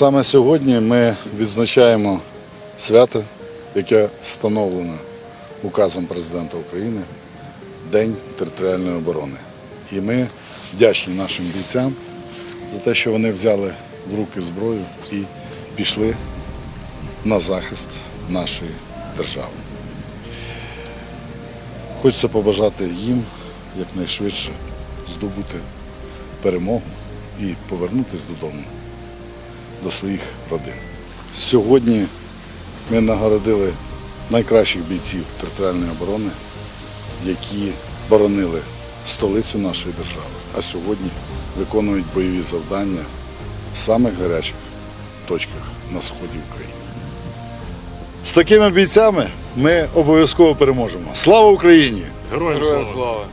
Саме сьогодні ми відзначаємо свято, яке встановлено указом президента України День територіальної оборони. І ми вдячні нашим бійцям за те, що вони взяли в руки зброю і пішли на захист нашої держави. Хочеться побажати їм якнайшвидше здобути перемогу і повернутися додому, до своїх родин. Сьогодні ми нагородили найкращих бійців територіальної оборони, які боронили столицю нашої держави, а сьогодні виконують бойові завдання в самих гарячих точках на сході України. З такими бійцями ми обов'язково переможемо. Слава Україні! Героям слава!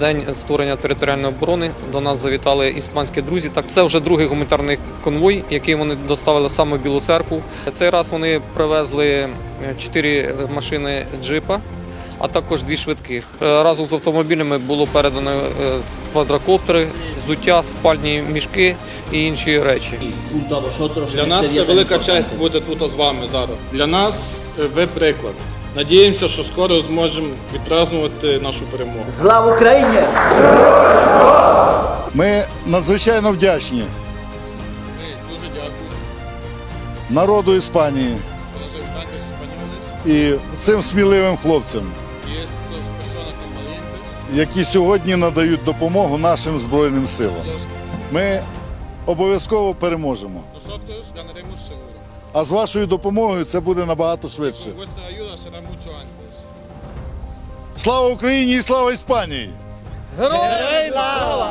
День створення територіальної оборони до нас завітали іспанські друзі. Так це вже другий гуманітарний конвой, який вони доставили саме в Білу церкву. Цей раз вони привезли е, чотири машини джипа, а також дві швидких. Е, Разом з автомобілями було передано е, квадрокоптери, взуття, спальні мішки і інші речі. Для нас це велика честь бути тут з вами зараз. Для нас ви приклад. Надіємося, що скоро зможемо відпразнувати нашу перемогу. Слава Україні! Ми надзвичайно вдячні Ми дуже дякую. народу Іспанії і цим сміливим хлопцям, які сьогодні надають допомогу нашим Збройним силам. Ми обов'язково переможемо. А з вашою допомогою це буде набагато швидше. Слава Україні і слава Іспанії! Героям! Слава!